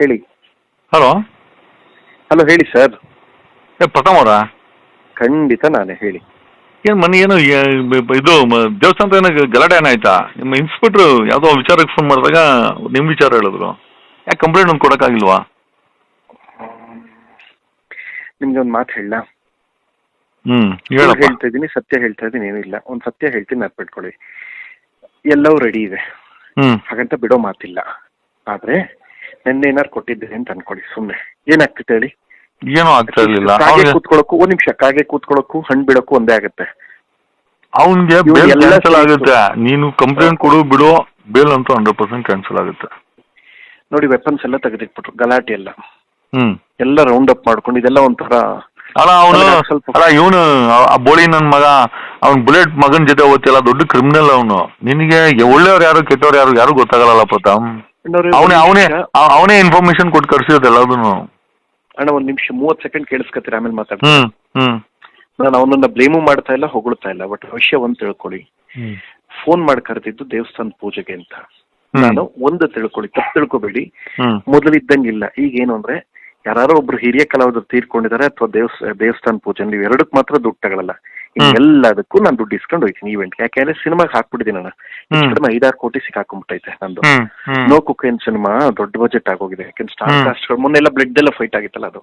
ಹೇಳಿ. Hello? Hello ಹೇಳಿ sir. ಏ ಅವರ ಅವರಾ? ಖಂಡಿತ ನಾನೇ ಹೇಳಿ. ಏನು ಮನೆ ಏನು ಏ- ಬ- ಬ- ಇದು ಮ- ದೇವಸ್ಥಾನದ ಏನೋ ಗಲಾಟೆ ಏನಾಯ್ತಾ ನಿಮ್ಮ ಇನ್ಸ್ಪೆಕ್ಟರ್ ಯಾವುದೋ ವಿಚಾರಕ್ಕೆ ಫೋನ್ ಮಾಡಿದಾಗ ನಿಮ್ಮ ವಿಚಾರ ಹೇಳಿದ್ರು. ಯಾಕೆ ಕಂಪ್ಲೇಂಟ್ ಒಂದು ಕೊಡೋಕ್ಕಾಗಿಲ್ವಾ? ನಿಮ್ಗೆ ಒಂದು ಮಾತು ಹೇಳ ಹ್ಞೂ ಹೇಳಪ್ಪ. ಹೇಳ್ತಾ ಇದ್ದೀನಿ ಸತ್ಯ ಹೇಳ್ತಾ ಇದ್ದೀನಿ ಏನಿಲ್ಲ ಒಂದು ಸತ್ಯ ಹೇಳ್ತೀನಿ ನೆನ್ಪಿಟ್ಕೊಳ್ಳಿ ಎಲ್ಲವೂ ರೆಡಿ ಇದೆ. ಹ್ಞೂ ಹಾಗಂತ ಬಿಡೋ ಮಾತಿಲ್ಲ. ಆದ್ರೆ ನೆನ್ನೆ ಏನಾರು ಕೊಟ್ಟಿದ್ದೆ ಅಂತ ಅನ್ಕೊಳ್ಳಿ ಸುಮ್ಮನೆ ಏನಾಗ್ತಿತ್ತು ಹೇಳಿ? ಏನೋ ಆಗ್ತಾ ಇರಲಿಲ್ಲ. ಕಾಗೆ ಕೂತ್ಕೊಳ್ಳೋಕ್ಕೂ ಒಂದ್ ನಿಮಿಷ ಕಾಗೆ ಕೂತ್ಕೊಳ್ಳೋಕ್ಕೂ ಹಣ್ಣು ಬಿಡೋಕ್ಕೂ ಒಂದೇ ಆಗುತ್ತೆ. ಅವನಿಗೆ ಇವ್ರು ಬೇಲ್ ಎಲ್ಲ ಕ್ಯಾನ್ಸಲ್ ಆಗುತ್ತೆ. ನೀನು ಕಂಪ್ಲೇಂಟ್ ಕೊಡು ಬಿಡು ಬೇಲ್ ಅಂತೂ ಹಂಡ್ರೆಡ್ ಪರ್ಸೆಂಟ್ ಕ್ಯಾನ್ಸಲ್ ಆಗುತ್ತೆ. ನೋಡಿ ವೆಪನ್ಸ್ ಎಲ್ಲ ತೆಗೆದಿಟ್ಬಿಟ್ರು ಗಲಾಟೆ ಎಲ್ಲ. ಹ್ಮ್. ಎಲ್ಲ ರೌಂಡ್ ಅಪ್ ಮಾಡ್ಕೊಂಡು ಇದೆಲ್ಲ ಒಂಥರ ಅಲ್ಲ ಅವನು ಅವ್ನಿಗೆ ಸ್ವಲ್ಪ- ಅಲ್ಲ ಇವನು ಆ ಬೋಳಿ ನನ್ನ ಮಗ ಅವ್ನ್ ಬುಲೆಟ್ ಮಗನ ಜೊತೆ ಓದ್ತಿಲ್ಲ ದೊಡ್ಡ ಕ್ರಿಮಿನಲ್ ಅವನು. ನಿನಗೆ ಒಳ್ಳೆಯವ್ರು ಯಾರು ಕೆಟ್ಟವ್ರು ಯಾರು ಯಾರು ಗೊತ್ತಾಗಲ್ಲ ಪ್ರತಾಪ್? ಅವನೇ ಅವನೇ. ಅವನೇ ಇನ್ಫಾರ್ಮೇಶನ್ ಕೊಟ್ಟು ಕರ್ಸಿರೋದು ಎಲ್ಲದನ್ನು. ಅಣ್ಣ ಒಂದ್ ನಿಮಿಷ ಮೂವತ್ ಸೆಕೆಂಡ್ ಕೇಳಿಸ್ಕತ್ತೀರಿ? ಆಮೇಲೆ ಮಾತಾಡ್ತೀನಿ. ಹ್ಮ್ ಹ್ಮ್. ನಾನು ಅವನನ್ನ ಬ್ಲೇಮು ಮಾಡ್ತಾ ಇಲ್ಲ ಹೊಗಳ್ತಾ ಇಲ್ಲ ಬಟ್ ವಿಷಯ ಒಂದ್ ತಿಳ್ಕೊಳ್ಳಿ. ಫೋನ್ ಮಾಡಿ ಕರೆದಿದ್ದು ದೇವಸ್ಥಾನ ಪೂಜೆಗೆ ಅಂತ. ನಾನು ಒಂದು ತಿಳ್ಕೊಳ್ಳಿ ತಪ್ಪು ತಿಳ್ಕೊಬೇಡಿ. ಮೊದಲು ಇದ್ದಂಗಿಲ್ಲ. ಈಗ ಏನು ಅಂದ್ರೆ ಯಾರೋ ಒಬ್ರು ಹಿರಿಯ ಕಲಾವಿದರು ತೀರ್ಕೊಂಡಿದ್ದಾರೆ ಅಥವಾ ದೇವಸ್ ದೇವಸ್ಥಾನ ಪೂಜೆ ನೀವು ಎರಡಕ್ಕೆ ಮಾತ್ರ ದುಡ್ಡು ಹ್ಮ್. ಎಲ್ಲದಕ್ಕೂ ನಾನು ದುಡ್ಡು ಇಸ್ಕೊಂಡು ಹೋಗ್ತೀನಿ ಈವೆಂಟ್ ಯಾಕೆಂದ್ರೆ ಸಿನಿಮಾಗೆ ಹಾಕ್ಬಿಟ್ಟಿದ್ದೀನಿ ನಾನು. ಕಡಿಮೆ ಐದಾರು ಕೋಟಿ ಸಿಕ್ಕಾಕೊಂಡ್ಬಿಟ್ಟೈತೆ ನಂದು. ನೋ ಕುಕೇನ್ ಸಿನಿಮಾ ದೊಡ್ಡ ಬಜೆಟ್ ಆಗೋಗಿದೆ. ಯಾಕೆಂದ್ರೆ ಸ್ಟಾರ್. ಕಾಸ್ಟ್ ಮೊನ್ನೆ ಎಲ್ಲ ಬ್ಲಡ್ ಎಲ್ಲ ಫೈಟ್ ಆಗಿತ್ತಲ್ಲ ಅದು.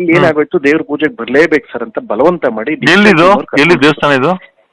ಇಲ್ಲಿ ಏನಾಗೋಯ್ತು ದೇವ್ರ ಪೂಜೆಗೆ ಬರ್ಲೇಬೇಕು ಸರ್ ಅಂತ ಬಲವಂತ ಮಾಡಿ ದೇವಸ್ಥಾನ ಇದು?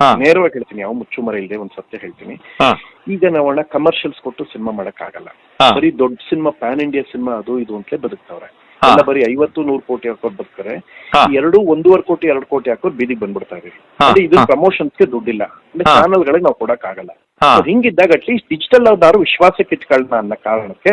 ನೇರವಾಗಿ ಹೇಳ್ತೀನಿ ಯಾವ ಮುಚ್ಚುಮರ ಇಲ್ಲದೆ ಒಂದ್ ಸತ್ಯ ಹೇಳ್ತೀನಿ. ಈಗ ನಾವಣ್ಣ ಕಮರ್ಷಿಯಲ್ಸ್ ಕೊಟ್ಟು ಸಿನಿಮಾ ಮಾಡಕ್ ಆಗಲ್ಲ ಬರೀ ದೊಡ್ಡ ಸಿನಿಮಾ ಪ್ಯಾನ್ ಇಂಡಿಯಾ ಸಿನಿಮಾ ಅದು ಇದು ಅಂತಲೇ ಬದುಕ್ತಾವ್ರೆ. ಎಲ್ಲ ಬರೀ ಐವತ್ತು ನೂರು ಕೋಟಿ ಹಾಕೋರು ಬದುಕ್ತಾರೆ. ಎರಡು ಒಂದೂವರೆ ಕೋಟಿ ಎರಡು ಕೋಟಿ ಹಾಕೋರು ಬೀದಿಗೆ ಬಂದ್ಬಿಡ್ತಾರೆ. ನೋಡಿ ಇದು. ಪ್ರಮೋಷನ್ಸ್ಗೆ ದುಡ್ಡಿಲ್ಲ. ಅಂದ್ರೆ. ಚಾನಲ್ಗಳಿಗೆ ನಾವು ಕೊಡಕ್ ಆಗಲ್ಲ. ಹಿಂಗಿದ್ದಾಗ ಅಟ್ಲೀಸ್ಟ್ ಡಿಜಿಟಲ್ ಅವ್ರದಾರು ವಿಶ್ವಾಸಕ್ಕೆ ಇಟ್ಕೊಳ್ಳೋಣ ಅನ್ನೋ ಕಾರಣಕ್ಕೆ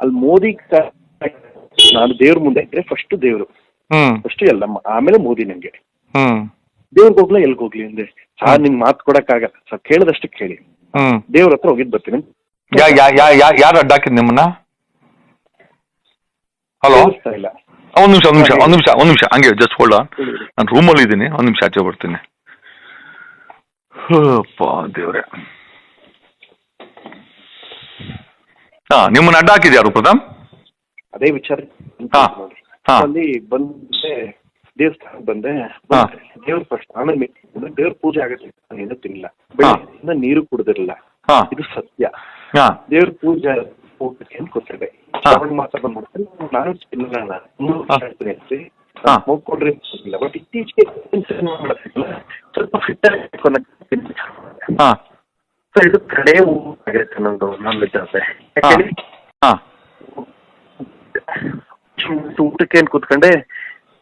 ಅಲ್ಲಿ ಮೋದಿ ನಾನು ದೇವ್ರ ಮುಂದೆ ಇದ್ರೆ ಫಸ್ಟ್ ದೇವ್ರು. ಫಸ್ಟ್ ಎಲ್ಲ ಆಮೇಲೆ ಮೋದಿ ನಂಗೆ. ದೇವ್ರಿಗೆ ಹೋಗ್ಲಾ ಎಲ್ಗ್ ಹೋಗ್ಲಿ ಅಂದ್ರೆ? ಆ ನಿಮ್ ಮಾತು ಕೊಡಕ್ಕಾಗಲ್ಲ ಸರ್ ಕೇಳದಷ್ಟು ಕೇಳಿ. ದೇವ್ರ ಹತ್ರ ಹೋಗಿದ್ ಬರ್ತೀನಿ. ಯಾರು ಅಡ್ಡ ಹಾಕಿದ್ ನಿಮ್ಮನ್ನ ಹಲೋ ಇಲ್ಲ. ಒಂದ್ ನಿಮಿಷ ಒಂದ್ ನಿಮಿಷ ಒಂದ್ ನಿಮಿಷ ಒಂದ್ ನಿಮಿಷ. ಹಂಗೆ ಜಸ್ಟ್ ಹೋಲ್ಡ್ ಆನ್. ನಾನು ರೂಮಲ್ಲಿ ಇದ್ದೀನಿ ಒಂದ್ ನಿಮಿಷ ಆಚೆ ಬರ್ತೀನಿ. ದೇವ್ರೆ. ಹಾ ನಿಮ್ಮನ್ನ ಅಡ್ಡ ಹಾಕಿದ್ ಯಾರು ಪ್ರಥಮ್ ಅದೇ ವಿಚಾರ ಹಾ. ನೋಡಿ ಹಾ. ಅಲ್ಲಿ ಬಂದೆ ದೇವಸ್ಥಾನಕ್ಕೆ ಬಂದೆ ಹಾ. ದೇವ್ರ ಫಸ್ಟ್ ಆಮೇಲೆ ಮೆ- ದೇವ್ರ ಪೂಜೆ ಆಗುತ್ತೆ ನಾನು ಏನೂ ತಿನ್ನಿಲ್ಲ ಬೆಳಗ್ಗೆಯಿಂದ ನೀರು ಕುಡ್ದಿರಲಿಲ್ಲ ಹಾ ಇದು ಸತ್ಯ ಹಾ ದೇವ್ರ ಪೂಜೆ ಊಟಕ್ಕೆ ಅಂತ ಕೂತಿದ್ದೆ ಹಾ. ಶ್ರಾವಣ ಮಾಸ ಬಂದ್ಬಿಡುತ್ತೆ ನಾನು ತಿನ್ನಲ್ಲ ನಾನು ಮೂರು ಹಾ. ವರ್ಷ ಆಯ್ತು ನೆನ್ಸಿ. ಹಾ. ನಾನು smoke ಕೊಡ್ರಿ ಇಲ್ಲ ಬಟ್ ಇತ್ತೀಚೆಗೆ ಏನ್ ಸಿನಿಮಾ ಮಾಡೋದಿಲ್ಲ ಸ್ವಲ್ಪ ಫಿಟ್ ಹಾ ಸರ್ ಇದು ಕಡೆ ಆಗಿರುತ್ತೆ ನಂದು ನಾನ್ ವೆಜ್ ಆದ್ರೆ ಹಾ ಹಾಂ. ಹಾ ಊಟಕ್ಕೆ ಏನ್ ಕೂತ್ಕೊಂಡೆ?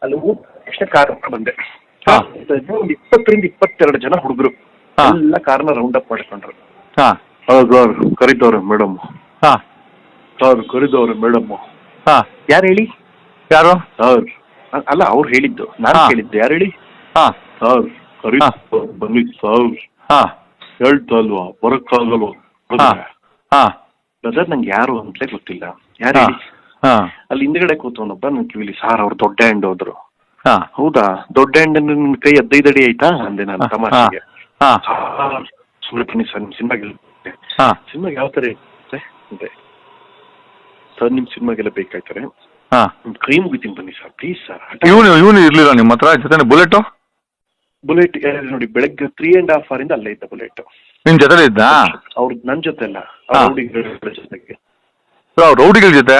ಅಲ್ಲಿ ಊಟ ತಕ್ಷಣ ಕಾರ್ ಬಂದೆ. ಹಾ. ಒಂದು ಇಪ್ಪತ್ತರಿಂದ ಇಪ್ಪತ್ತೆರಡು ಜನ ಹುಡುಗರು. ಹಾ. ಎಲ್ಲ ಕಾರ್ನ ರೌಂಡ್ ಅಪ್ ಮಾಡ್ಕೊಂಡ್ರು. ಹೌದು ಸರ್ ಕರಿದವ್ರೆ ಮೇಡಮ್ ಹಾ. ಸರ್ ಕರಿದವ್ರೆ ಮೇಡಮ್ ಹಾ. ಯಾರು ಹೇಳಿ? ಯಾರು? ಸರ್ ಅಲ್ಲ ಅವ್ರು ಹೇಳಿದ್ದು. ನಾನು ಹೇಳಿದ್ದು ಕೇಳಿದ್ದು. ಯಾರು ಹೇಳಿ? ಹಾ. ಸರ್ ಕರಿ ಹಾ. ಬನ್ನಿ ಸರ್. ಹಾ. ಹೇಳ್ತಾ ಅಲ್ವಾ ಬರಕ್ಕಾಗಲ್ವಾ? ಹಾಂ ಹಾಂ. ಬ್ರದರ್ ನಂಗೆ ಯಾರು ಅಂತಲೇ ಗೊತ್ತಿಲ್ಲ. ಯಾರು ಹಾಂ ಅಲ್ಲಿ ಹಿಂದ್ಗಡೆ ಕೂತವನೊಬ್ಬ ನನ್ ಕಿವಿಲಿ. ಸಾರ್ ಅವ್ರು ದೊಡ್ಡ ಹ್ಯಾಂಡ್ ಹೋದ್ರು. ಹಾ. ಹೌದಾ? ದೊಡ್ಡ ಹ್ಯಾಂಡ್ ನಿನ್ ಕೈ ಹದಿನೈದು ಅಡಿ ಆಯ್ತಾ? ಅಂದೆ ನಾನು ತಮಾಷೆಗೆ. ಹಾ. ಸುಮ್ಮನೆ ಬನ್ನಿ ಸರ್ ನಿಮ್ಮ ಸಿನಿಮಾಗೆ ಹಾಂ. ಸಿನಿಮಾಗೆ ಯಾವ ಥರ ಇರುತ್ತೆ? ಅಂದೆ ಸರ್ ನಿಮ್ಮ ಸಿನಿಮಾಗೆಲ್ಲ ಬೇಕಾಯ್ತಾರೆ? ಹಾಂ. ಕೈ ಮುಗಿತೀನಿ ಬನ್ನಿ ಸರ್ ಪ್ಲೀಸ್ ಸರ್. ಇವನು ಇವನು ಇರ್ಲಿಲ್ಲ ನಿಮ್ಮ ಹತ್ರ? ಜೊತೆ ಬುಲೆಟು? ಬುಲೆಟ್ ನೋಡಿ ಬೆಳಗ್ಗೆ ತ್ರೀ ಅಂಡ್ ಹಾಫ್ ಇಂದ ಅಲ್ಲೇ ಇದ್ದ ಬುಲೆಟ್ ನಿನ್ ಜೊತೆ ಇದ್ದ? ಅವ್ರ ನನ್ನ ಜೊತೆ ಅಲ್ಲ. ರೌಡಿಗಳ ಜೊತೆಗೆ. ರೌಡಿಗಳ ಜೊತೆ?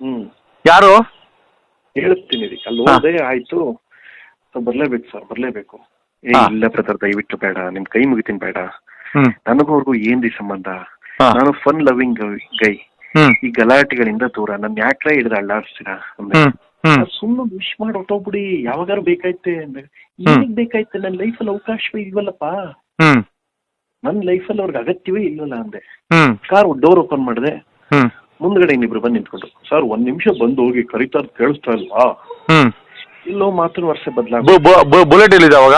ಹ್ಮ್. ಯಾರು? ಹೇಳ್ತೀನಿ ರೀ ಅಲ್ಲಿ ಹಾ. ಹೋದೆ ಆಯ್ತು. ಬರ್ಲೇಬೇಕು ಸರ್ ಬರ್ಲೇಬೇಕು. ಏ ಹಾ. ಇಲ್ಲ ಬ್ರದರ್ ದಯವಿಟ್ಟು ಬೇಡ ನಿಮ್ ಕೈ ಮುಗಿತೀನಿ ಬೇಡ. ಹ್ಮ್. ನನಗೂ ಅವ್ರಿಗೂ ಏನ್ರಿ ಸಂಬಂಧ? ಹಾ. ನಾನು ಫನ್ ಲವಿಂಗ್ ಗೈ ಹ್ಮ್. ಈ ಗಲಾಟೆಗಳಿಂದ ದೂರ. ನನ್ ಯಾಕ್ರೆ ಹಿಡಿದ ಅಳ್ಳಾಡ್ಸ್ತೀರಾ ಹ್ಮ್. ಸುಮ್ಮನೆ ವಿಶ್ ಮಾಡಿ ಹೊಟ್ಟೋಗ್ಬಿಡಿ ಯಾವಾಗಾರು ಬೇಕಾಯ್ತೆ ಅಂದ್ರೆ ಈಗ ಏನಿಗ್ ಬೇಕಾಯ್ತೆ? ನನ್ನ ಲೈಫಲ್ಲಿ ಅವಕಾಶವೇ ಇಲ್ವಲ್ಲಪ್ಪ. ನನ್ನ ಲೈಫಲ್ಲಿ ಅವ್ರಿಗೆ ಅಗತ್ಯವೇ ಇಲ್ವಲ್ಲ ಅಂದೆ. ಕಾರ್ ಡೋರ್ ಓಪನ್ ಮಾಡಿದೆ. ಮುಂದ್ಗಡೆ ಇನ್ನಿಬ್ರು ಬಂದು ನಿಂತ್ಕೊಂಡು ಸರ್ ಒಂದ್ ನಿಮಿಷ ಬಂದು ಹೋಗಿ ಕರಿತಾ ಅಂತ ಕೇಳಿಸ್ತಾ ಇಲ್ವಾ? ಇಲ್ಲೋ ಮಾತ್ರ ವರ್ಷ ಬದಲಾಗ ಬುಲೆಟ್ ಎಲ್ಲಿದೆ ಅವಾಗ?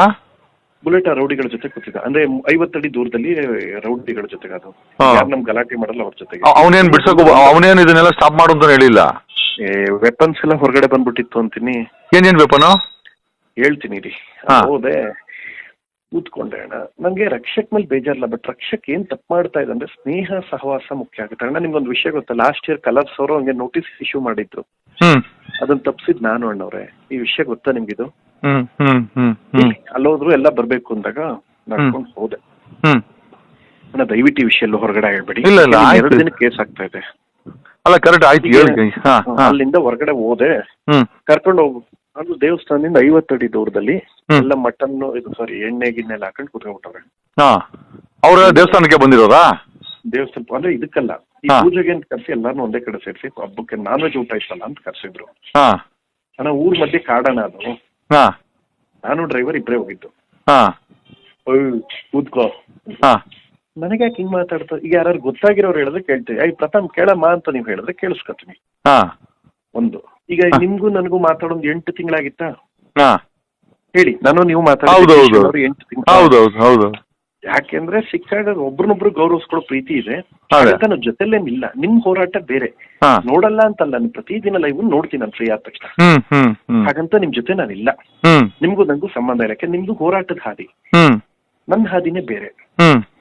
ಬುಲೆಟ್ ಆ ರೌಡಿಗಳ ಜೊತೆ ಕೂತಿದ್ದ. ಅಂದ್ರೆ ಐವತ್ತಡಿ ದೂರದಲ್ಲಿ ರೌಡಿಗಳ ಜೊತೆಗೆ ಅದು. ಯಾರು ನಮ್ ಗಲಾಟೆ ಮಾಡಲ್ಲ ಅವ್ರ ಜೊತೆಗೆ. ಅವ್- ಅವನೇನ್ ಬಿಡ್ಸಕ್ ಅವನೇನ್ ಇದನ್ನೆಲ್ಲ ಸ್ಟಾಪ್ ಮಾಡು ಅಂತ ಹೇಳಿಲ್ಲ. ವೆಪನ್ಸ್ ಎಲ್ಲ ಹೊರಗಡೆ ಬಂದ್ಬಿಟ್ಟಿತ್ತು ಅಂತೀನಿ. ಏನೇನ್ ವೆಪನು ಹೇಳ್ತೀನಿ ರೀ ಹಾ. ಹೋದೆ. ಕೂತ್ಕೊಂಡೆ ಅಣ್ಣ. ನಂಗೆ ರಕ್ಷಕ್ ಮೇಲೆ ಬೇಜಾರಿಲ್ಲ ಬಟ್ ರಕ್ಷಕ್ ಏನ್ ತಪ್ಪು ಮಾಡ್ತಾ ಇದೆ ಅಂದ್ರೆ ಸ್ನೇಹ ಸಹವಾಸ ಮುಖ್ಯ ಆಗುತ್ತೆ. ಅಣ್ಣ ನಿಮ್ಗೊಂದು ವಿಷಯ ಗೊತ್ತಾ? ಲಾಸ್ಟ್ ಇಯರ್ ಕಲರ್ಸ್ ಅವರು ಹಂಗೆ ನೋಟಿಸ್ ಇಶ್ಯೂ ಮಾಡಿದ್ರು ಹ್ಮ್. ಅದನ್ನ ತಪ್ಸಿದ್ ನಾನು ಅಣ್ಣವ್ರೆ. ಈ ವಿಷಯ ಗೊತ್ತಾ ನಿಮ್ಗಿದು? ಹ್ಮ್ ಹ್ಮ್ ಹ್ಮ್ ಹ್ಮ್. ಅಲ್ಲೋದ್ರು ಎಲ್ಲ ಬರ್ಬೇಕು ಅಂದಾಗ ನಡ್ಕೊಂಡು ಹೋದೆ. ಹ್ಮ್. ಅಣ್ಣ ದಯವಿಟ್ಟು ಈ ವಿಷಯ ಎಲ್ಲ ಹೊರಗಡೆ ಹೇಳ್ಬೇಡಿ ಇಲ್ಲ, ಇಲ್ಲ, ಆಯ್ತು. ಎರಡು ದಿನ ಕೇಸ್ ಆಗ್ತಾ ಇದೆ. ಅಲ್ಲ ಕರೆಕ್ಟ್ ಆಯ್ತು ಹೇಳಿ ಹಾ ಹಾ ಅಲ್ಲಿಂದ ಹೊರಗಡೆ ಹೋದೆ. ಕರ್ಕೊಂಡು ಹೋಗ್ ಅದು ದೇವಸ್ಥಾನದಿಂದ ಅಡಿ ದೂರದಲ್ಲಿ ಹ್ಮ್. ಎಲ್ಲ ಮಟನ್ ಇದು ಸಾರಿ ಎಣ್ಣೆ ಗಿಣ್ಣೆ ಎಲ್ಲ ಹಾಕೊಂಡು ಕುತ್ಕೊಂಡ್ಬಿಟ್ಟವ್ರೆ. ಹಾ. ಅವ್ರ ದೇವಸ್ಥಾನಕ್ಕೆ ಬಂದಿರೋದಾ? ದೇವಸ್ಥಾನ ಅಂದ್ರೆ ಇದಕ್ಕಲ್ಲ. ಈ ಹಾ. ಪೂಜೆಗೆ ಅಂತ ಕರ್ಸಿ ಎಲ್ಲಾನು ಒಂದೇ ಕಡೆ ಸೇರಿಸಿ ಹಬ್ಬಕ್ಕೆ ನಾನ್ ವೆಜ್ ಊಟ ಇಷ್ಟಲ್ಲ ಅಂತ ಕರ್ಸಿದ್ರು. ಹಾ. ಅಣ್ಣ ಊರ್ ಮಧ್ಯೆ ಕಾಡಣ ಅದು. ಹಾ. ನಾನು ಡ್ರೈವರ್ ಇಬ್ಬರೇ ಹೋಗಿದ್ದು. ಹಾ. ಕೂತ್ಕೋ. ಹಾ. ನನಗೆ ಯಾಕೆ ಹಿಂಗ್ ಮಾತಾಡ್ತಾರೆ ಈಗ ಯಾರು ಗೊತ್ತಾಗಿರೋರು ಹೇಳಿದ್ರೆ ಕೇಳ್ತೀವಿ. ಐ ಪ್ರಥಮ್ ಕೇಳಮ್ಮ ಅಂತ ನೀವು ಹೇಳಿದ್ರೆ ಕೇಳಿಸ್ಕೊತೀನಿ. ಹಾ. ಒಂದು. ಈಗ. ನಿಮ್ಗೂ ನನಗೂ ಮಾತಾಡೋದು ಎಂಟು ತಿಂಗಳಾಗಿತ್ತಾ? ಹಾ. ಹೇಳಿ ನಾನು ನೀವು ಹೌದು, ಹೌದು. ಮಾತಾಡಿ ಎಂಟು ತಿಂಗಳು? ಹೌದು ಯಾಕೆಂದ್ರೆ ಸಿಕ್ಕಾಗ ಒಬ್ರನ್ನೊಬ್ರು ಗೌರವಿಸ್ಕೊಳ್ಳೋ ಪ್ರೀತಿ ಇದೆ. ಹೌದು. ಅದಕ್ಕೆ ನಾನು ಜೊತೆಲೇನಿಲ್ಲ. ನಿಮ್ ಹೋರಾಟ ಬೇರೆ. ಹಾ. ನೋಡಲ್ಲ ಅಂತಲ್ಲ ನಾನು ಪ್ರತಿದಿನ ಲೈವ್ ನೋಡ್ತೀನಿ ನಾನು ಫ್ರೀ ಆದ ತಕ್ಷಣ. ಹ್ಮ್ ಹ್ಮ್ ಹ್ಮ್. ಹಾಗಂತ ನಿಮ್ ಜೊತೆ ನಾನಿಲ್ಲ. ಹ್ಮ್. ನಿಮ್ಗೂ ನಂಗೂ ಸಂಬಂಧ ಇಲ್ಲ. ಯಾಕೆ ನಿಮ್ದು ಹೋರಾಟದ ಹಾದಿ. ಹ್ಮ್. ನನ್ನ ಹಾದಿನೇ ಬೇರೆ. ಹ್ಮ್.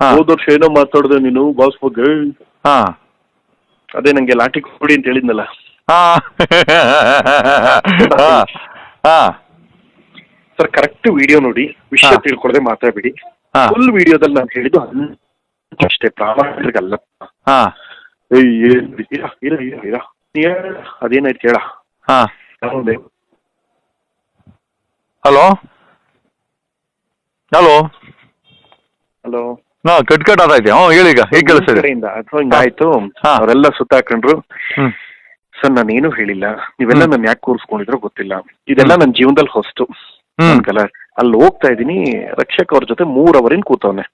ಹೋದ ವರ್ಷ ಏನೋ ಮಾತಾಡ್ದೆ ನೀನು ಬಾಸ್ ಬಗ್ಗೆ. ಹಾ. ಅದೇ ನಂಗೆ ಲಾಠಿ ಕೊಡಿ ಅಂತ ಹೇಳಿದ್ನಲ್ಲ. ಹಾ. ಹಾ. ಹಾ. ಸರ್ ಕರೆಕ್ಟ್ ವಿಡಿಯೋ ನೋಡಿ. ವಿಷಯ ಹಾ. ತಿಳ್ಕೊಳ್ದೆ ಮಾತಾಡ್ಬಿಡಿ. ಹಾ. ಫುಲ್ ವಿಡಿಯೋದಲ್ಲಿ ನಾನು ಹೇಳಿದ್ದು ಅಷ್ಟೇ ಪ್ರಾಮಾಣಿಕಲ್ಲ ಹಾ. ಏಯ್ ಏನ್ ಇರ ಇರ ಇರ ಇರ. ನೀ ಹೇಳ ಅದೇನಾಯ್ತು ಕೇಳ. ಹಾ. ಹಲೋ? ಹಲೋ? ಹಲೋ? ಹಾ ಕಟ್ ಕಟ್ ಆತೈತೆ ಹ್ಞೂ ಹೇಳಿ ಈಗ ಹೇಗೆ ಕೇಳಿಸ್ತಿದೆ? ಕಡೆಯಿಂದ ಅಥವಾ ಹಿಂಗಾಯ್ತು ಹಾ. ಅವರೆಲ್ಲ ಸುತ್ತಾಕೊಂಡ್ರು. ಹ್ಮ್. ಸರ್ ನಾನೇನು ಹೇಳಿಲ್ಲ. ನೀವೆಲ್ಲ ಹ್ಮ್. ನನ್ ಯಾಕೆ ಕೂರಿಸ್ಕೊಂಡಿದ್ರು ಗೊತ್ತಿಲ್ಲ. ಇದೆಲ್ಲ ನನ್ನ ಜೀವನದಲ್ಲಿ ಹೊಸ್ತು ಹ್ಮ್. ಅನ್ಕಲ್ಲ ಅಲ್ಲಿ ಹೋಗ್ತಾ ಇದೀನಿ ರಕ್ಷಕ್ ಅವ್ರ ಜೊತೆ ಮೂರ್ ಅವರಿನ್ ಕೂತವ್ನೆ.